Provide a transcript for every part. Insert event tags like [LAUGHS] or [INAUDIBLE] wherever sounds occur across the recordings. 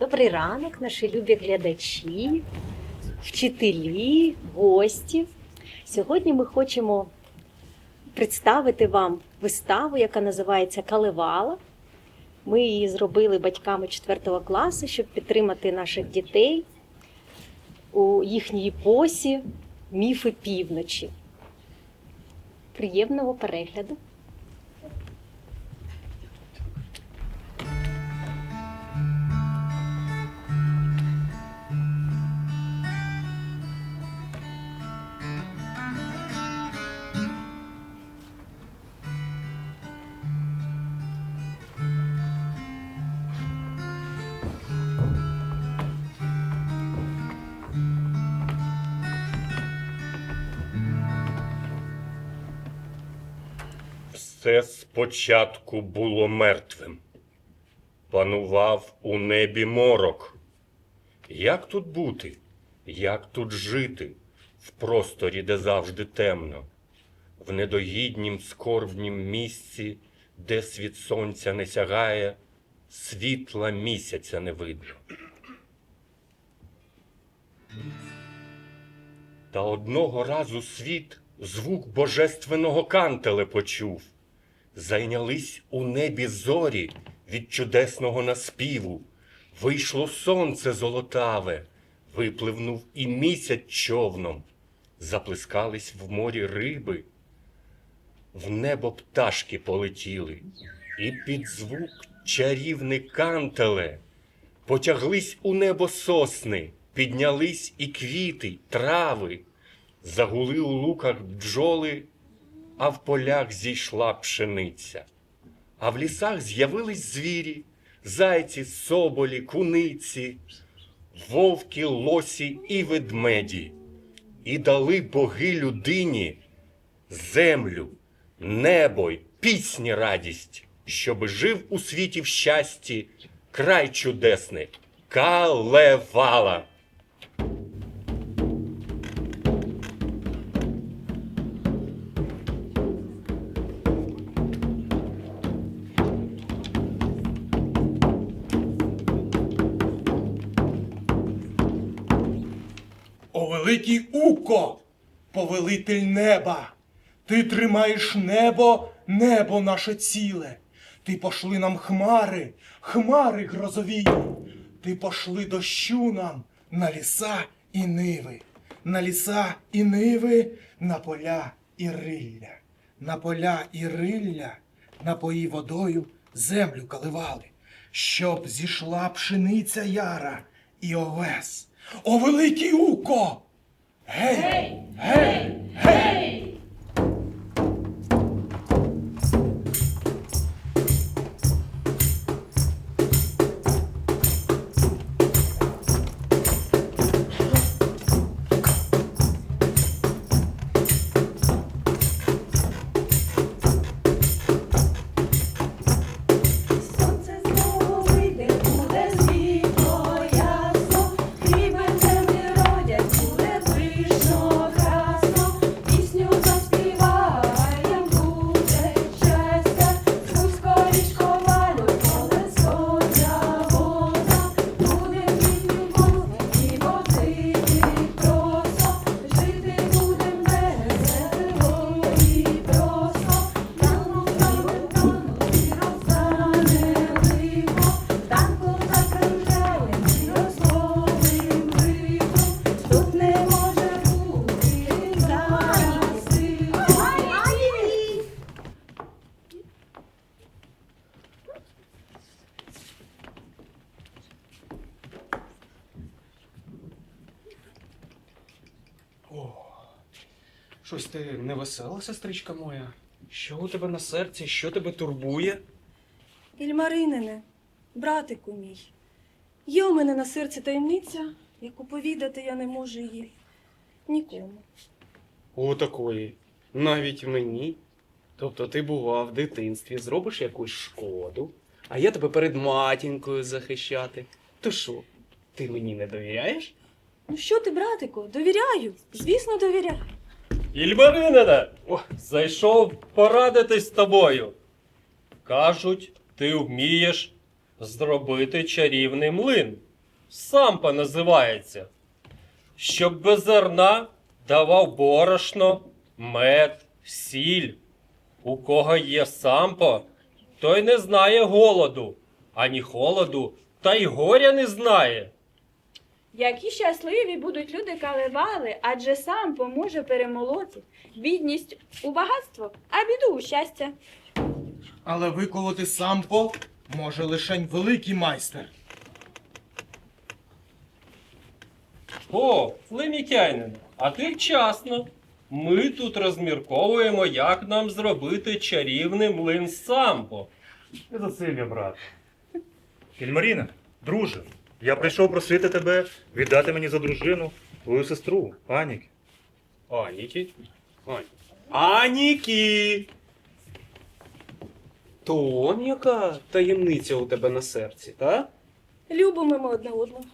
Добрий ранок, наші любі глядачі, вчителі, гості. Сьогодні ми хочемо представити вам виставу, яка називається Калевала. Ми її зробили батьками 4 класу, щоб підтримати наших дітей у їхній посі міфи півночі. Приємного перегляду! Все спочатку було мертвим. Панував у небі морок. Як тут бути? Як тут жити в просторі, де завжди темно, в недогіднім скорбнім місці, де світ сонця не сягає, світла місяця не видно. Та одного разу світ звук божественного кантеле почув. Зайнялись у небі зорі від чудесного наспіву. Вийшло сонце золотаве, випливнув і місяць човном. Заплескались в морі риби, в небо пташки полетіли, і під звук чарівний кантеле потяглись у небо сосни, піднялись і квіти, трави, загули у луках бджоли, а в полях зійшла пшениця. А в лісах з'явились звірі, зайці, соболі, куниці, вовки, лосі і ведмеді, і дали боги людині землю, небо й пісні радість, щоби жив у світі в щасті край чудесний Калевала. Великий повелитель неба, ти тримаєш небо, небо наше ціле. Ти пошли нам хмари, хмари грозові. Ти пошли дощу нам на ліса і ниви, на ліса і ниви, на поля і рилля, на поля і рилля, напої водою землю каливали, щоб зійшла пшениця яра і овес. О великий Уко! Гей! Гей! Гей! Сонце ти невесела, сестричка моя. Що у тебе на серці, що тебе турбує? Ільмаринине, братику мій, є у мене на серці таємниця, яку повідати я не можу їй нікому. О, такої. Навіть мені. Тобто ти бува в дитинстві, зробиш якусь шкоду, а я тебе перед матінкою захищати. То що, ти мені не довіряєш? Ну що ти, братику, довіряю, звісно, довіряю. Ільмаринине, зайшов порадитись з тобою. Кажуть, ти вмієш зробити чарівний млин. сампа називається. Щоб без зерна давав борошно, мед, сіль. У кого є сампо, той не знає голоду, ані холоду, та й горя не знає. Які щасливі будуть люди каливали, адже сам поможе перемолоти бідність у багатство, а біду у щастя. Але виколоти сампо може лишень великий майстер. О, Лемікянин, а ти вчасно. Ми тут розмірковуємо, як нам зробити чарівний млин сампо. Не засилля, брат. Кельмаріна, друже, я прийшов просити тебе віддати мені за дружину твою сестру, Аніки. Аніки? Ань. Аніки! То он яка таємниця у тебе на серці, так? Любимо ми одне одного.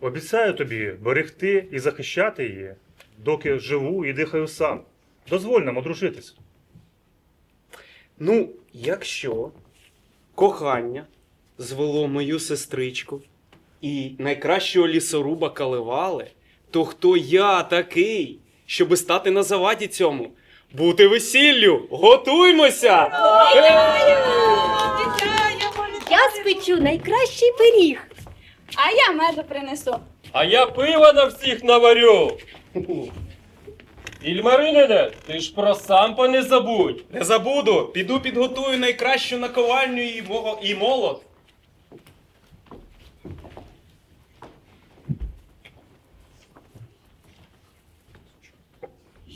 Обіцяю тобі берегти і захищати її, доки живу і дихаю сам. Дозволь нам одружитися. Ну, якщо кохання звело мою сестричку і найкращого лісоруба каливали, то хто я такий, щоби стати на заваді цьому? Бути весіллю! Готуймося! Я спечу найкращий пиріг. А я меду принесу. А я пиво на всіх наварю. Ільмаринине, ти ж про сампо не забудь. Не забуду, піду підготую найкращу наковальню і, і молот.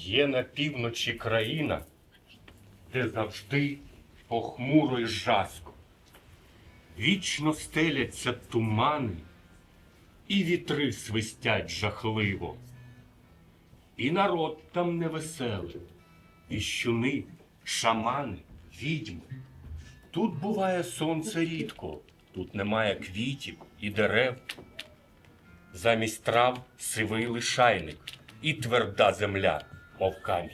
Є на півночі країна, де завжди похмуро й жаско. Вічно стеляться тумани, і вітри свистять жахливо. І народ там невеселий, і щуни, шамани, відьми. Тут буває сонце рідко, тут немає квітів і дерев. Замість трав сивий лишайник і тверда земля, Mofcari.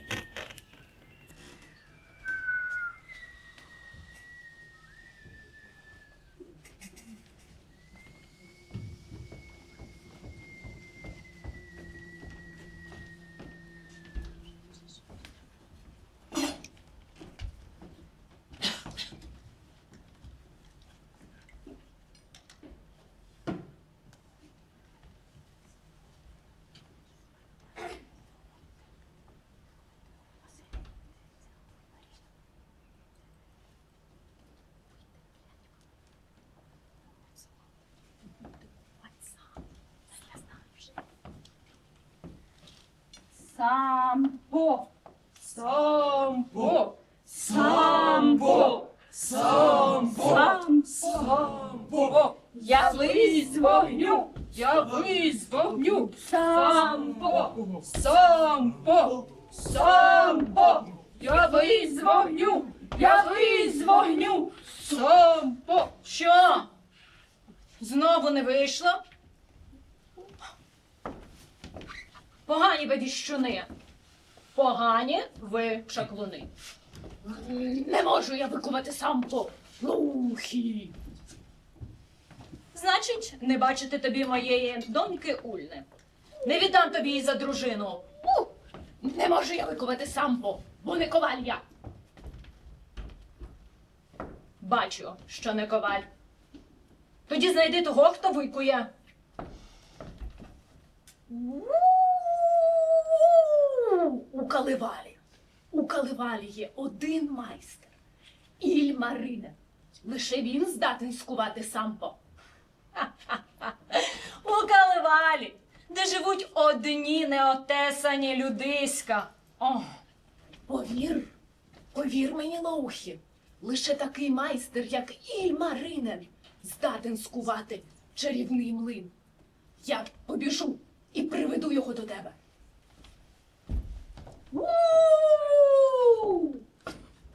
Камінь. Сампо, сампо, сампо, сампо, сампо. Явись з вогню, явись з вогню, сампо, сампо, сампо. Явись з вогню, явись з вогню, сампо. Що? Знову не вийшло? Погані ви віщуни. Погані ви шаклуни. Не можу я викувати сам по глухі. Значить, не бачити тобі моєї доньки Ульни. Не віддам тобі її за дружину. У! Не можу я викувати сампо, бо не коваль я. Бачу, що не коваль. Тоді знайди того, хто викує. У-у-у! Каливалі. У Каливалі є один майстер. Ільмарина. Лише він здатен скувати сампо. [LAUGHS] У Каливалі, де живуть одні неотесані людиська. О, повір, повір мені на ухі. Лише такий майстер, як Ільмаринен, здатен скувати чарівний млин. Я побіжу і приведу його до тебе.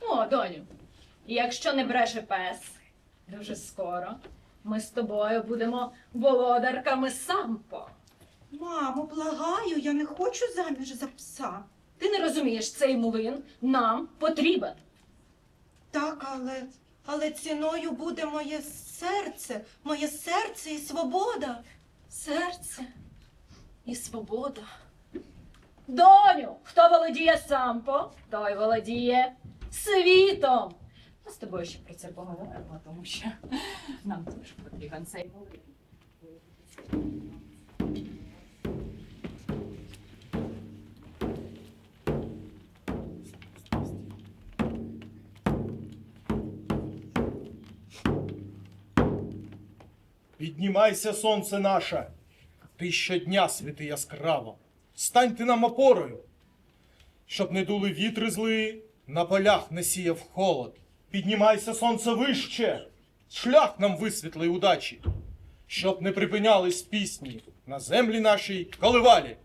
О, доню, якщо не бреше пес, дуже скоро ми з тобою будемо володарками сампо. Мамо, благаю, я не хочу заміж за пса. Ти не розумієш, цей млин нам потрібен. Так, але, але ціною буде моє серце, моє серце і свобода. Серце і свобода. Доню, хто володіє сампо, той володіє світом. Ми з тобою ще про це поговоримо, тому що нам теж потрібен цей володій. Піднімайся, сонце наше. Ти щодня світи яскраво. Стань ти нам опорою. Щоб не дули вітри зли, на полях не сіяв холод. Піднімайся, сонце вище, шлях нам висвітли удачі, щоб не припинялись пісні на землі нашій коливалі.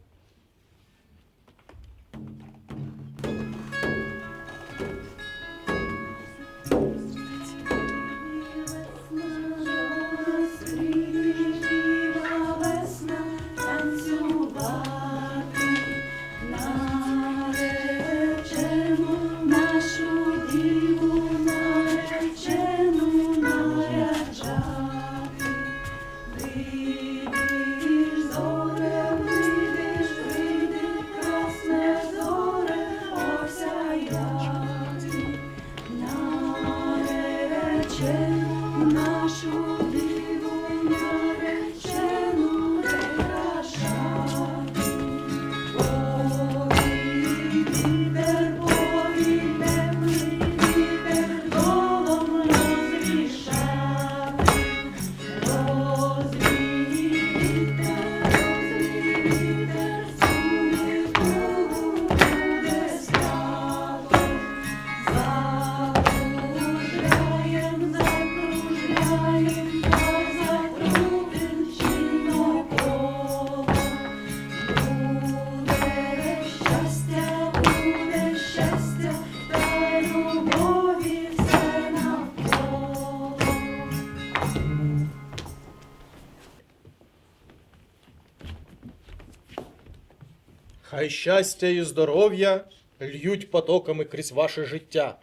Хай щастя і здоров'я льють потоками крізь ваше життя.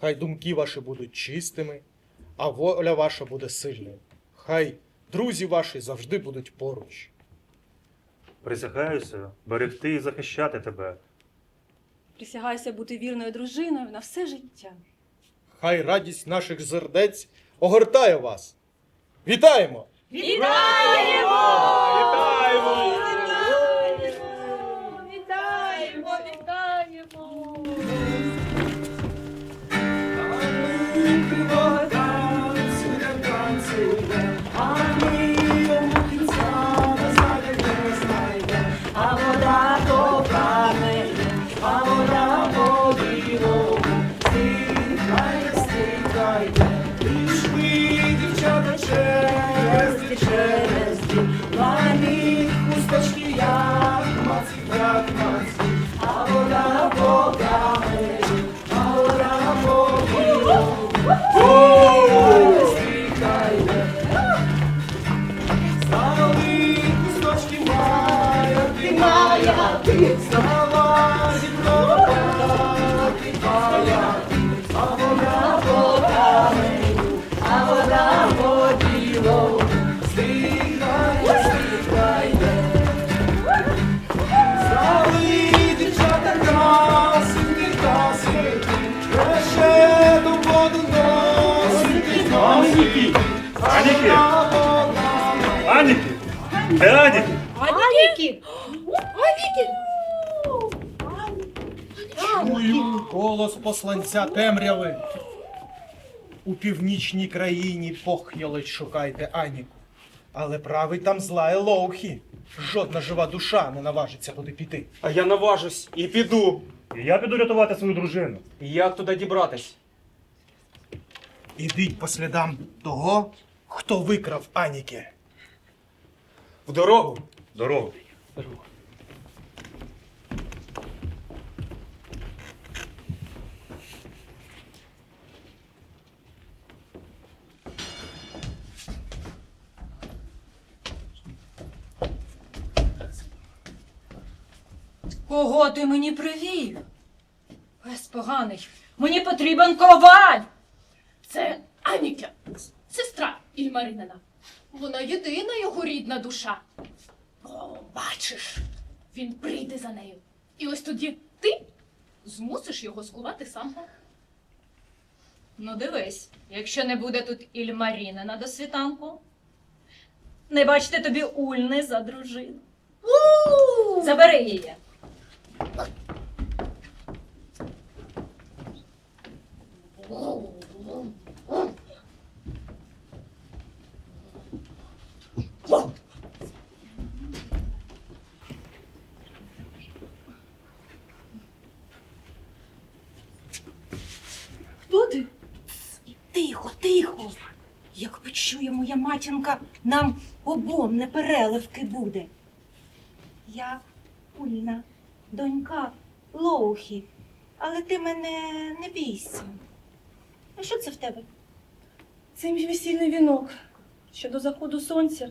Хай думки ваші будуть чистими, а воля ваша буде сильною. Хай друзі ваші завжди будуть поруч. Присягаюся берегти і захищати тебе. Присягайся бути вірною дружиною на все життя. Хай радість наших сердець огортає вас. Вітаємо! Вітаємо! Вітаємо! Вітаємо! Аніки! Аніки! Де Аніки? Аніки! Чую голос посланця темряви. У північній країні пох'ялить шукайте Аніку. Але правий там зла Елоухі. Жодна жива душа не наважиться туди піти. А я наважусь і піду. І я піду рятувати свою дружину. Як туди дібратись? Ідіть по слідам того, хто викрав Аніки. В дорогу. Дорогу. Кого ти мені привів? Пес поганий. Мені потрібен коваль. Це Аніка, сестра Ільмаринина. Вона єдина його рідна душа. О, бачиш, він прийде за нею. І ось тоді ти змусиш його скувати сам. Ну дивись, якщо не буде тут Ільмарінина до світанку, не бачите тобі Ульни за дружину. Забери її. Хто ти? Тихо, тихо. Як почує моя матінка, нам обом не переливки буде. Я Ульна, донька Лоухі, але ти мене не бійся. А що це в тебе? Це мій весільний вінок. Ще до заходу сонця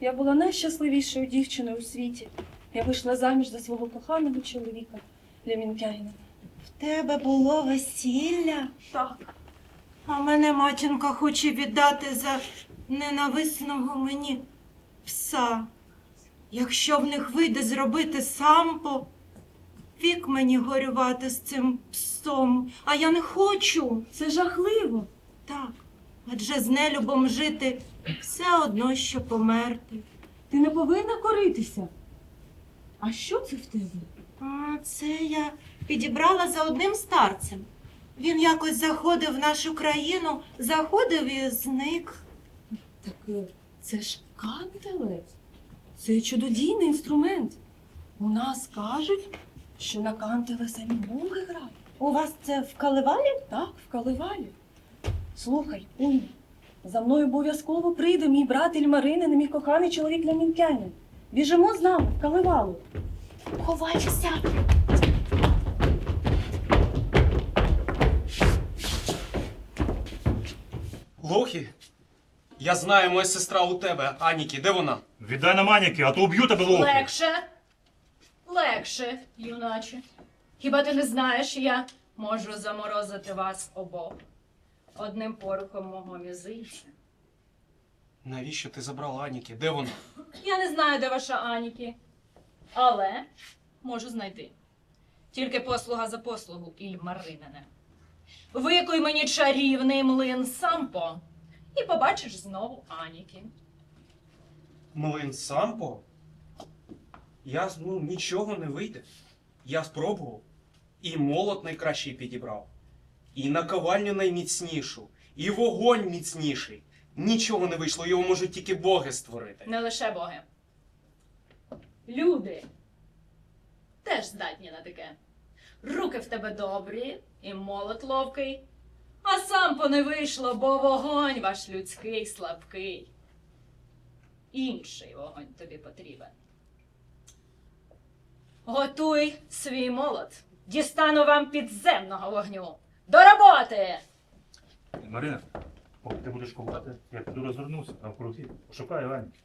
я була найщасливішою дівчиною у світі. Я вийшла заміж за свого коханого чоловіка Лямінкянина. В тебе було весілля? Так, А мене матінка хоче віддати за ненависного мені пса. Якщо в них вийде зробити сампо, вік мені горювати з цим псом, а я не хочу. це жахливо. Так, адже з нелюбом жити все одно, що померти. Ти не повинна коритися. А що це в тебе? А це я підібрала за одним старцем. Він якось заходив в нашу країну, заходив і зник. Так е, це ж кантеле. Це чудодійний інструмент. У нас кажуть, що на кантеле самі боги грають. У вас це в каливалі? Так, в Каливалі. Слухай, Уня, за мною обов'язково прийде мій брат Ільмаринин і мій коханий чоловік Лямінкянин. Біжимо з нами в Каливалу. Ховайся. Лохі? Я знаю, моя сестра у тебе, Аніки, де вона? Віддай на маніки, а то уб'ю тебе лохи. Легше. Легше, юначе. Хіба ти не знаєш, я можу заморозити вас обох одним порухом мого мізинця. Навіщо ти забрала Аніки? Де вона? Я не знаю, де ваша Аніки, але можу знайти. Тільки послуга за послугу, Ільмаринине. Викуй мені чарівний млин сампо і побачиш знову Аніки. Млин Сампо? Я ну, нічого не вийде. Я спробував. І молот найкращий підібрав, і наковальню найміцнішу, і вогонь міцніший. Нічого не вийшло, його можуть тільки боги створити. Не лише боги. Люди теж здатні на таке. Руки в тебе добрі, і молот ловкий. А сам не вийшло, бо вогонь ваш людський слабкий. Інший вогонь тобі потрібен. Готуй свій молот. Дістану вам підземного вогню. До роботи! Марина, поки ти будеш ковати, я піду розвернуся навкруги. Пошукаю Аніки.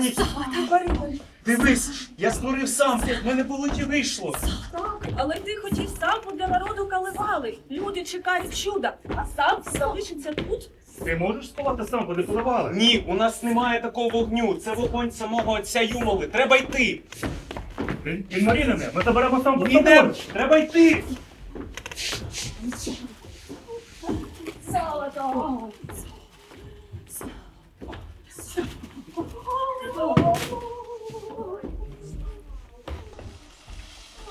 Аніки, дивись, я створив сам, в мене полеті вийшло. Так, але ти хотів сампу для народу Каливали. Люди чекають чуда, а сам залишиться тут. ти можеш сховати сам, куди подавали? Ні, у нас немає такого вогню. Це вогонь самого отця Юмали. Треба йти. І Марінине, ми заберемо сам за Ідемо, треба йти. Золото!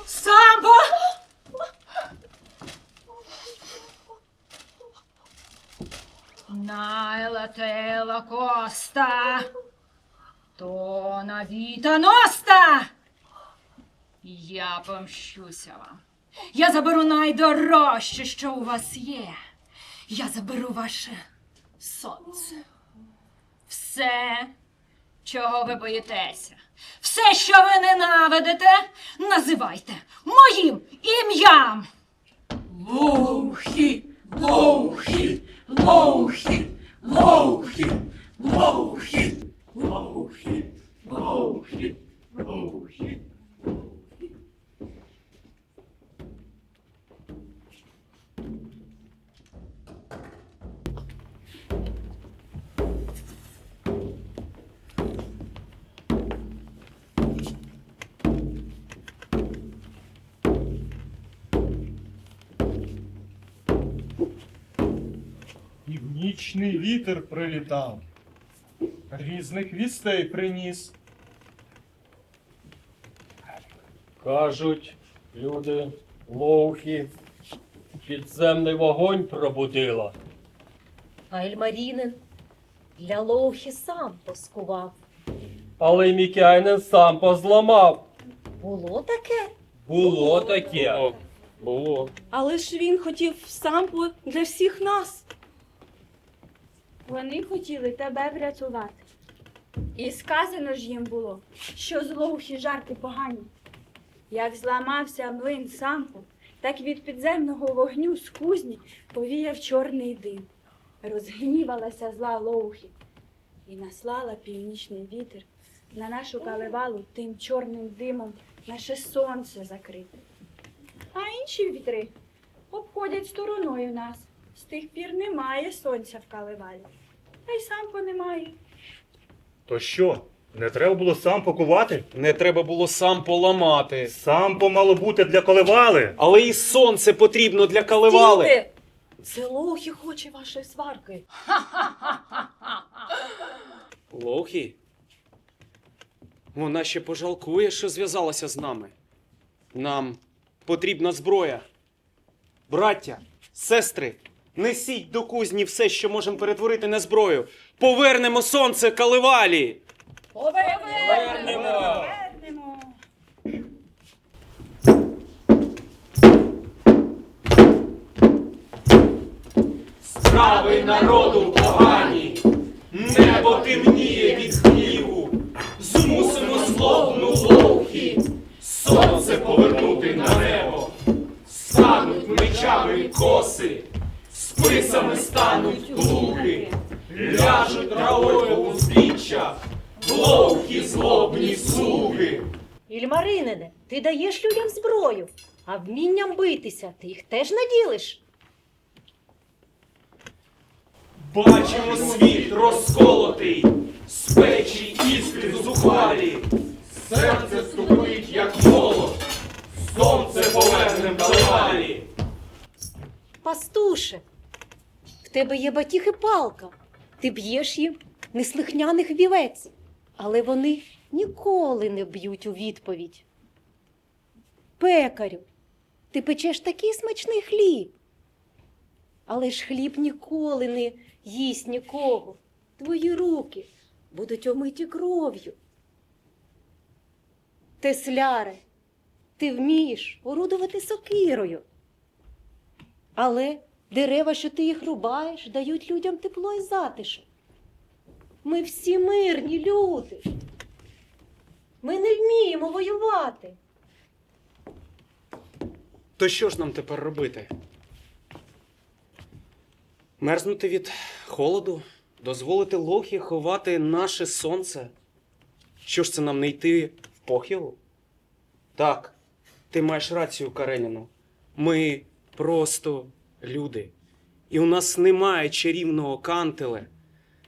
Самбо! Найла тела коста, то навіта носта. Я помщуся вам. Я заберу найдорожче, що у вас є. Я заберу ваше сонце. Все чого ви боїтеся. Все, що ви ненавидите, називайте моїм ім'ям. Лоухі, лоухі, лоухі, лоухі, лоухі, лоухі, лоухі, лоухі. Північний вітер прилітав, різних вістей приніс. Кажуть, люди лоухи, підземний вогонь пробудила. А Ельмарінин для Лоухі сам поскував. Але й Мікяйнен сам позламав. Було таке? Було таке. Було. Але ж він хотів сампу для всіх нас. Вони хотіли тебе врятувати. І сказано ж їм було, що з лоухи жарти погані. Як зламався млин сампу, так від підземного вогню з кузні повіяв чорний дим. Розгнівалася зла лоухи і наслала північний вітер на нашу калевалу тим чорним димом наше сонце закрите. А інші вітри обходять стороною нас. З тих пір немає сонця в калевалі. Та й сампо немає. То що? Не треба було сам пакувати? Не треба було сам поламати. Сам помало бути для коливали. Але і сонце потрібно для каливали. Стійте! Це Лоухі хоче вашої сварки. [LAUGHS] Лохі? Вона ще пожалкує, що зв'язалася з нами. Нам потрібна зброя. Браття, сестри, несіть до кузні все, що можемо перетворити на зброю. Повернемо сонце каливалі! Вернемо! Вернемо. Справи народу погані, небо темніє від гніву. Змусимо злобну ловхі, сонце повернути на небо. Стануть мечами коси, списами стануть луки, ляжуть травою у узбіччя, ловхі злобні слуги. Ільмаринине, ти даєш людям зброю, а вмінням битися ти їх теж наділиш. Бачимо світ розколотий, з печі іскри зухвалі, серце ступить, як молот, сонце повернем каливалі. Пастуше, в тебе є батіг і палка. Ти б'єш їм неслихняних вівець, але вони ніколи не б'ють у відповідь. Пекарю, ти печеш такий смачний хліб. Але ж хліб ніколи не їсть нікого. Твої руки будуть омиті кров'ю. Тесляре, ти вмієш орудувати сокирою. Але дерева, що ти їх рубаєш, дають людям тепло і затишок. Ми всі мирні люди. Ми не вміємо воювати. То що ж нам тепер робити? Мерзнути від холоду, дозволити лохі ховати наше сонце. Що ж це нам не йти в похилу? Так, ти маєш рацію, Кареніну. Ми просто люди. І у нас немає чарівного кантеле,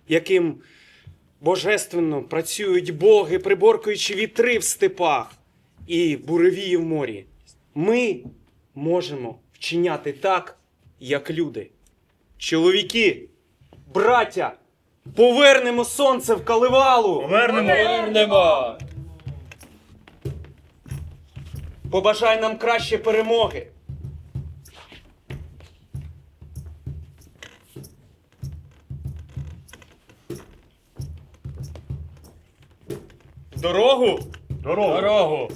яким божественно працюють боги, приборкуючи вітри в степах і буревії в морі. Ми можемо вчиняти так, як люди. Чоловіки, браття, повернемо сонце в каливалу. Повернемо. Вернемо! Побажай нам краще перемоги. Дорогу? Дорогу. Дорогу.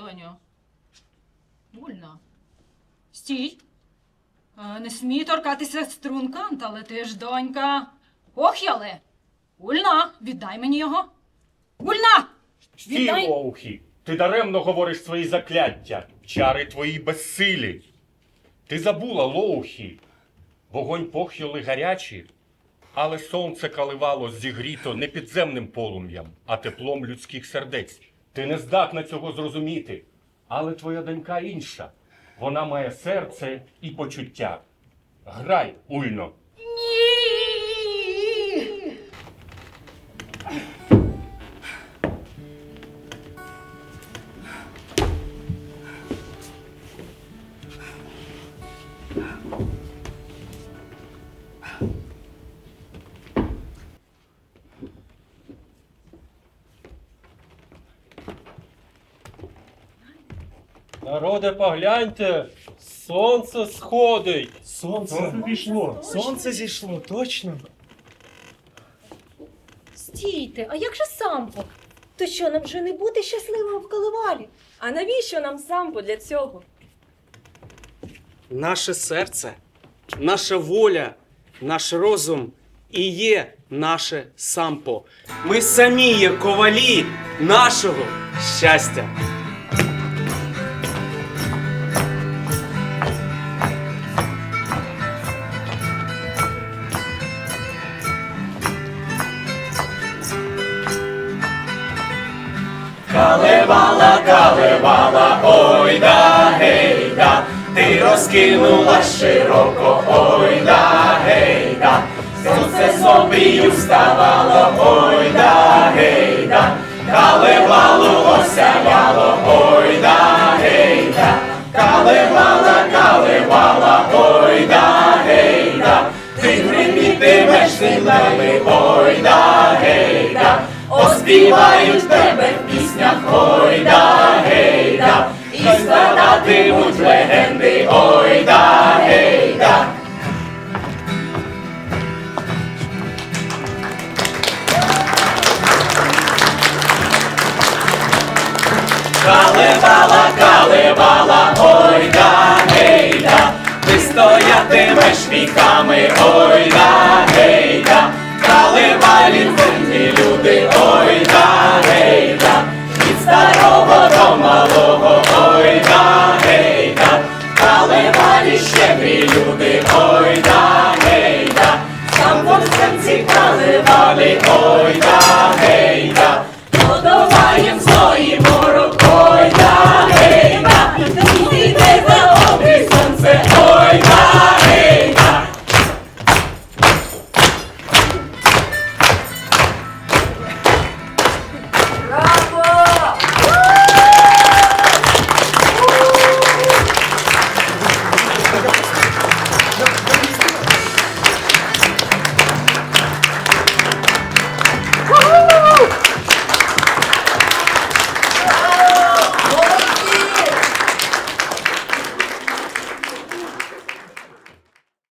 Доню. Ульно. Стій. Е, Не смій торкатися струнканта, але ти ж донька. Ох, яле. Ульна, віддай мені його. Ульна! Стій, Віддай- Лоухі! Ти даремно говориш свої закляття. Чари твої безсилі. Ти забула, Лоухі. Вогонь похйоли гарячі, але сонце каливало зігріто не підземним полум'ям, а теплом людських сердець. Ти не здатна цього зрозуміти. Але твоя донька інша. Вона має серце і почуття. Грай, Ульно. Народе, погляньте, сонце сходить. Сонце зійшло. Сонце зійшло, точно. Стійте, а як же сампо? То що, нам вже не бути щасливим в коливалі? А навіщо нам сампо для цього? Наше серце, наша воля, наш розум і є наше сампо. Ми самі є ковалі нашого щастя. Калевала, ой да гейда, ти розкинула широко, ой да гейда, сонце собі вставало, ой да гейда, калевало, осявало, ой да гейда, калевала, калевала, ой да гейда, ти гримітимеш силами, ой да гейда, оспівають тебе в піснях, ой да гейда, і складатимуть легенди, ой да гейда. Калевала, калевала, ой да гейда, ти стоятимеш віками, ой да гейда, калевалі земні люди, ой да гейда, від старого до малого, ой да рейда, стали валі щедрі люди, ой да гейда, сам в серці калевалі, ой да